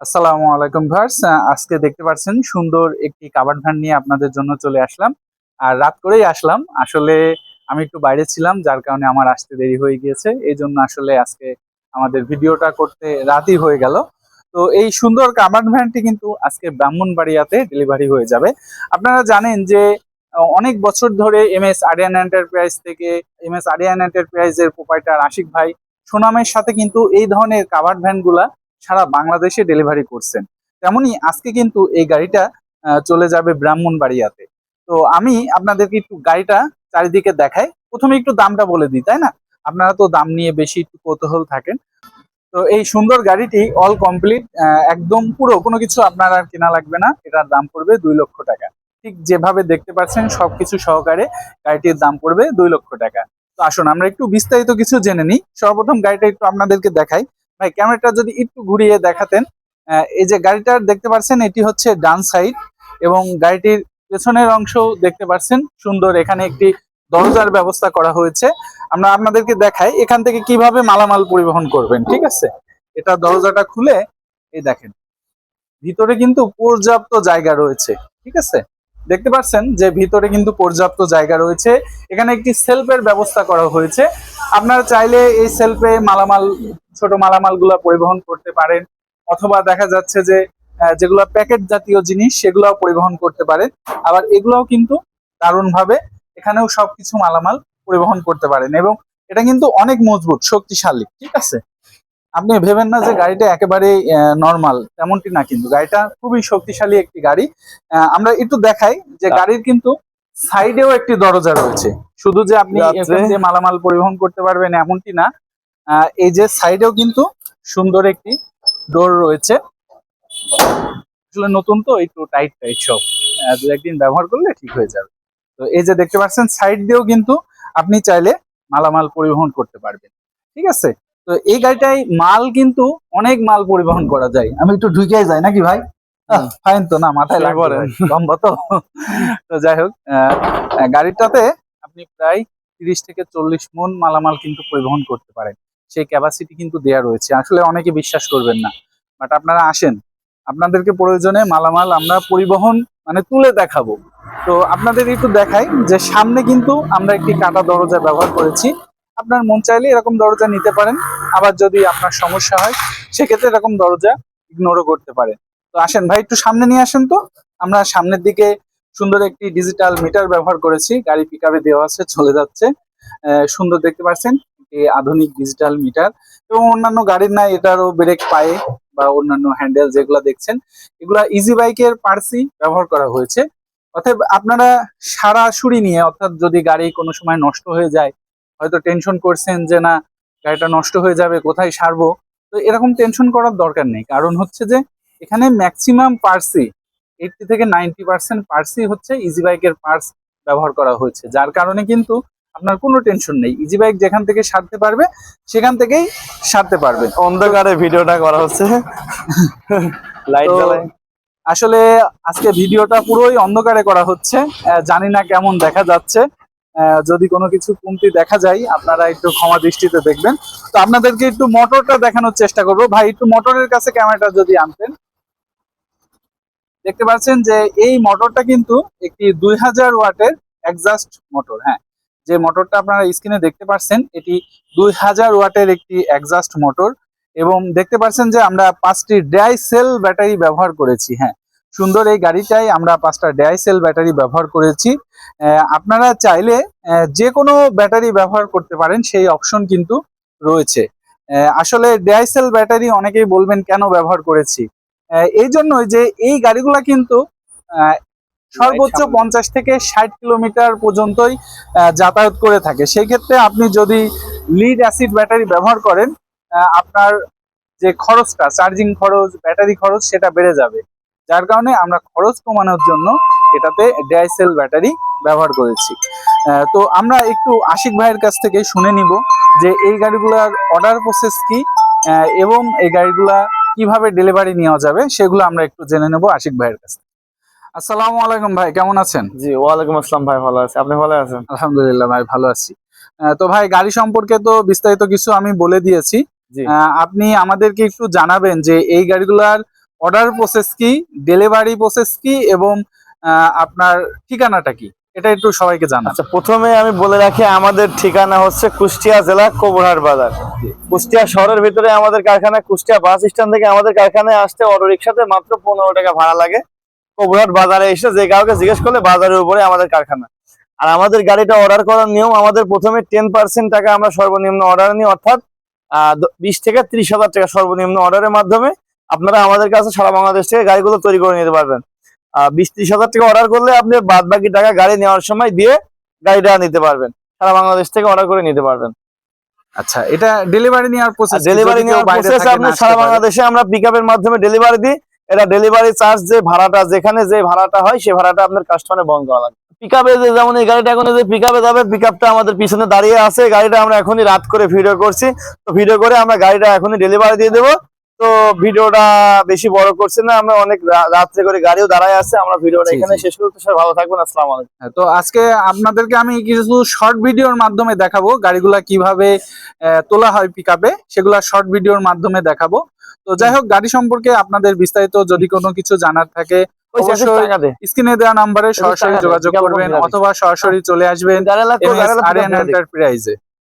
আসসালামু আলাইকুম ভার্স আজকে দেখতে পাচ্ছেন সুন্দর একটি কাভার্ড ভ্যান নিয়ে আপনাদের জন্য চলে আসলাম। আর রাত করেই আসলাম। আসলে আমি একটু বাইরে ছিলাম, যার কারণে আমার আসতে দেরি হয়ে গিয়েছে। এই জন্য আসলে আজকে আমাদের ভিডিওটা করতে রাতই হয়ে গেল। তো এই সুন্দর কাভার্ড ভ্যানটি কিন্তু আজকে ব্রাহ্মণবাড়িয়াতে ডেলিভারি হয়ে যাবে। আপনারা জানেন যে অনেক বছর ধরে এম এস আরিয়ান এন্টারপ্রাইজ থেকে এম এস আরিয়ান এন্টারপ্রাইজের প্রোপাইটার আশিক ভাই সুনামের সাথে কিন্তু এই ধরনের কাভার্ড ভ্যানগুলা সারা বাংলাদেশে ডেলিভারি করছেন। তেমনি আজকে কিন্তু এই গাড়িটা চলে যাবে ব্রাহ্মণবাড়িয়াতে। তো আমি আপনাদেরকে একটু গাড়িটা চারিদিকে দেখাই। প্রথমে একটু দামটা বলে দিই, তাই না? আপনারা তো দাম নিয়ে বেশি একটু কৌতূহল থাকেন। তো এই সুন্দর গাড়িটি অল কমপ্লিট একদম পুরো, কোনো কিছু আপনার আর কেনা লাগবে না। এটার দাম পড়বে দুই লক্ষ টাকা। ঠিক যেভাবে দেখতে পাচ্ছেন, সবকিছু সহকারে গাড়িটির দাম পড়বে দুই লক্ষ টাকা। তো আসুন, আমরা একটু বিস্তারিত কিছু জেনে নিই। সর্বপ্রথম গাড়িটা একটু আপনাদেরকে দেখাই। ভাই, ক্যামেরাটা যদি একটু ঘুরিয়ে দেখাতেন এই যে গাড়িটার দেখতে পাচ্ছেন এটি হচ্ছে ডান সাইড এবং গাড়িটির পেছনের অংশ দেখতে পাচ্ছেন সুন্দর এখানে একটি দরজার ব্যবস্থা করা হয়েছে। আমরা আপনাদেরকে দেখাই এখান থেকে কীভাবে মালামাল পরিবহন করবেন, ঠিক আছে? এটা দরজাটা খুলে, এই দেখেন, ভিতরে কিন্তু পর্যাপ্ত জায়গা রয়েছে, ঠিক আছে? দেখতে পাচ্ছেন যে ভিতরে কিন্তু পর্যাপ্ত জায়গা রয়েছে। এখানে একটি সেলফের ব্যবস্থা করা হয়েছে। আপনারা চাইলে এই সেলফে মালামাল ছোট মালামালগুলা পরিবহন করতে পারেন অথবা দেখা যাচ্ছে যে যেগুলো প্যাকেট জাতীয় জিনিস সেগুলো পরিবহন করতে পারেন। আবার এগুলোও কিন্তু দারুণ ভাবে এখানেও সবকিছু মালামাল পরিবহন করতে পারেন এবং এটা কিন্তু অনেক মজবুত শক্তিশালী ঠিক আছে? আপনি ভেবেন না যে গাড়িটা একেবারে নর্মাল তেমনটি না কিন্তু। গাড়িটা খুবই শক্তিশালী একটি গাড়ি। আহ, আমরা একটু দেখাই যে গাড়ির কিন্তু সাইডেও একটি দরজা রয়েছে। শুধু যে আপনি মালামাল পরিবহন করতে পারবেন এমনটি না। এই যে সাইডেও কিন্তু সুন্দর একটি ডোর রয়েছে। আসলে নতুন তো একটু টাইট টাইট সব। দু একদিন ব্যবহার করলে ঠিক হয়ে যাবে। তো এই যে দেখতে পাচ্ছেন সাইড দিয়েও কিন্তু আপনি চাইলে মালামাল পরিবহন করতে পারবেন। ঠিক আছে? তো এই গাড়িটায় মাল কিন্তু অনেক মাল পরিবহন করা যায়। আমি একটু ঢুকে যাই নাকি ভাই? ফাইন তো না মাথায় লাগবে। লম্বা তো। তো যাই হোক গাড়িটাতে আপনি প্রায় তিরিশ থেকে চল্লিশ মন মালামাল কিন্তু পরিবহন করতে পারেন। সেই ক্যাপাসিটি কিন্তু দেয়া রয়েছে। আসলে অনেকে বিশ্বাস করবেন না। বাট আপনারা আসেন। আপনাদেরকে প্রয়োজনে মালামাল আমরা পরিবহন মানে তুলে দেখাবো। তো আপনাদের একটু দেখাই যে সামনে কিন্তু আমরা একটি কাটা দরজা ব্যবহার করেছি। আপনার মন চাইলে এরকম দরজা নিতে পারেন। আবার যদি আপনার সমস্যা হয়, সেক্ষেত্রে এরকম দরজা ইগনোরও করতে পারেন। তো আসেন ভাই, একটু সামনে নিয়ে আসেন তো। আমরা সামনের দিকে সুন্দর একটি ডিজিটাল মিটার ব্যবহার করেছি। গাড়ি পিকআপে দেওয়া আছে, চলে যাচ্ছে। সুন্দর দেখতে পাচ্ছেন। আধুনিক ডিজিটাল মিটার এবং অন্যান্য গাড়ির নাই এটারও ব্রেক পায়ে বা অন্যান্য হ্যান্ডেল যেগুলো দেখছেন, এগুলা ইজি বাইকের পার্সি ব্যবহার করা হয়েছে। অতএব আপনারা সারাসুরি নিয়ে, অর্থাৎ যদি গাড়ি কোনো সময় নষ্ট হয়ে যায়, হয়তো টেনশন করছেন যে না, গাড়িটা নষ্ট হয়ে যাবে, কোথায় সারবো? তো এরকম টেনশন করার দরকার নেই। কারণ হচ্ছে যে, এখানে ম্যাক্সিমাম পার্সি এইটটি থেকে নাইনটি পার্সেন্ট পার্সি হচ্ছে ইজি বাইকের পার্স ব্যবহার করা হয়েছে। যার কারণে কিন্তু আপনার কোনো টেনশন নেই। ইজি বাইক যেখান থেকে সারতে পারবে সেখান থেকেই সারতে পারবে। অন্ধকারে ভিডিওটা করা হচ্ছে। লাইট আসলে আজকে ভিডিওটা পুরোই অন্ধকারে করা হচ্ছে। জানি না কেমন দেখা যাচ্ছে। যদি কোনো কিছু কমতি দেখা যায় আপনারা একটু ক্ষমা দৃষ্টিতে দেখবেন। তো আপনাদেরকে একটু মোটরটা দেখানোর চেষ্টা করব। ভাই একটু মোটরের কাছে ক্যামেরাটা যদি আনতেন। দেখতে পাচ্ছেন যে এই মোটরটা কিন্তু একটি দুই হাজার ওয়াটের এক্সাস্ট মোটর হ্যাঁ। যে মোটরটা আপনারা স্ক্রিনে দেখতে পাচ্ছেন এটি দুই হাজার ওয়াটের একটি এক্সাস্ট মোটর এবং দেখতে পাচ্ছেন যে আমরা পাঁচটি ড্রাই সেল ব্যাটারি ব্যবহার করেছি হ্যাঁ। সুন্দর এই গাড়িটাই আমরা পাঁচটা ড্রাই সেল ব্যাটারি ব্যবহার করেছি। আপনারা চাইলে যে কোনো ব্যাটারি ব্যবহার করতে পারেন, সেই অপশন কিন্তু রয়েছে। আসলে ড্রাই সেল ব্যাটারি অনেকেই বলবেন, কেন ব্যবহার করেছি? এই জন্যই যে এই গাড়িগুলা কিন্তু সর্বোচ্চ পঞ্চাশ থেকে ষাট কিলোমিটার পর্যন্তই যাতায়াত করে থাকে। সেই ক্ষেত্রে আপনি যদি লিড অ্যাসিড ব্যাটারি ব্যবহার করেন আপনার যে খরচটা চার্জিং খরচ ব্যাটারি খরচ সেটা বেড়ে যাবে। যার কারণে আমরা খরচ কমানোর জন্য এটাতে ড্রাইসেল ব্যাটারি ব্যবহার করেছি। তো আমরা একটু আশিক ভাইয়ের কাছ থেকে শুনে নিব যে এই গাড়িগুলোর অর্ডার প্রসেস কি এবং এই গাড়িগুলা কীভাবে ডেলিভারি নেওয়া যাবে সেগুলো আমরা একটু জেনে নেব আশিক ভাইয়ের কাছ থেকে। আসসালামু আলাইকুম ভাই কেমন আছেন? জি ওয়ালাইকুম আসসালাম ভাই ভালো আছে। আপনি ভালো আছেন? আলহামদুলিল্লাহ ভাই ভালো আছি। তো ভাই গাড়ি সম্পর্কে তো বিস্তারিত কিছু আমি বলে দিয়েছি। আপনি আমাদেরকে একটু জানাবেন যে এই গাড়িগুলার অর্ডার প্রসেস কি ডেলিভারি প্রসেস কি এবং আপনার ঠিকানাটা কি? এটা একটু সবাইকে জানান। আচ্ছা প্রথমে আমি বলে রাখি আমাদের ঠিকানা হচ্ছে কুষ্টিয়া জেলা কোবরহাট বাজার। কুষ্টিয়া শহরের ভিতরে আমাদের কারখানা কুষ্টিয়া বাস স্ট্যান্ড থেকে আমাদের কারখানায় আসতে অটো রিক্সাতে মাত্র পনেরো টাকা ভাড়া লাগে। কোবরহাট বাজারে এসে যে কাউকে জিজ্ঞেস করলে বাজারের উপরে আমাদের কারখানা। আর আমাদের গাড়িটা অর্ডার করার নিয়ম আমাদের প্রথমে টেন পার্সেন্ট টাকা আমরা সর্বনিম্ন অর্ডার নিই অর্থাৎ বিশ থেকে ত্রিশ হাজার টাকা সর্বনিম্ন অর্ডারের মাধ্যমে আপনারা আমাদের কাছে সারা বাংলাদেশ থেকে গাড়িগুলো তৈরি করে নিতে পারবেন। বিশ ত্রিশ হাজার টাকা অর্ডার করলে আপনি বাদ বাকি টাকা গাড়ি নেওয়ার সময় দিয়ে গাড়িটা নিতে পারবেন। সারা বাংলাদেশ থেকে অর্ডার করে নিতে পারবেন। আচ্ছা এটা ডেলিভারি নেওয়ার প্রসেস ডেলিভারি নেওয়ার প্রসেস আপনি সারা বাংলাদেশে আমরা পিক আপের মাধ্যমে ডেলিভারি দিই। এটা ডেলিভারি চার্জ যে ভাড়াটা, যেখানে যে ভাড়াটা হয়, সে ভাড়াটা আপনার কাস্টমারে বন্ধ করা লাগবে। পিক যে যেমন এই গাড়িটা এখন যে পিক আপে যাবে পিক আমাদের পিছনে দাঁড়িয়ে আছে। গাড়িটা আমরা এখনই রাত করে ভিডিও করছি। তো ভিডিও করে আমরা গাড়িটা এখনই ডেলিভারি দিয়ে দেবো। তো ভিডিওটা বেশি বড় করছে না আমরা অনেক রাত্রে করে গাড়িও দাঁড়ায় আছে আমরা ভিডিওটা এখানে শেষ করতে সবাই ভালো থাকবেন আসসালামু আলাইকুম। হ্যাঁ, তো আজকে আপনাদেরকে আমি কিছু শর্ট ভিডিওর মাধ্যমে দেখাবো গাড়িগুলা কীভাবে তোলা হয় পিকআপে সেগুলা শর্ট ভিডিওর মাধ্যমে দেখাবো। তো যাই হোক গাড়ি সম্পর্কে আপনাদের বিস্তারিত যদি কোনো কিছু জানার থাকে স্ক্রিনে দেওয়া নাম্বারে সরাসরি যোগাযোগ করবেন অথবা সরাসরি চলে আসবেন। এন্টারপ্রাইজে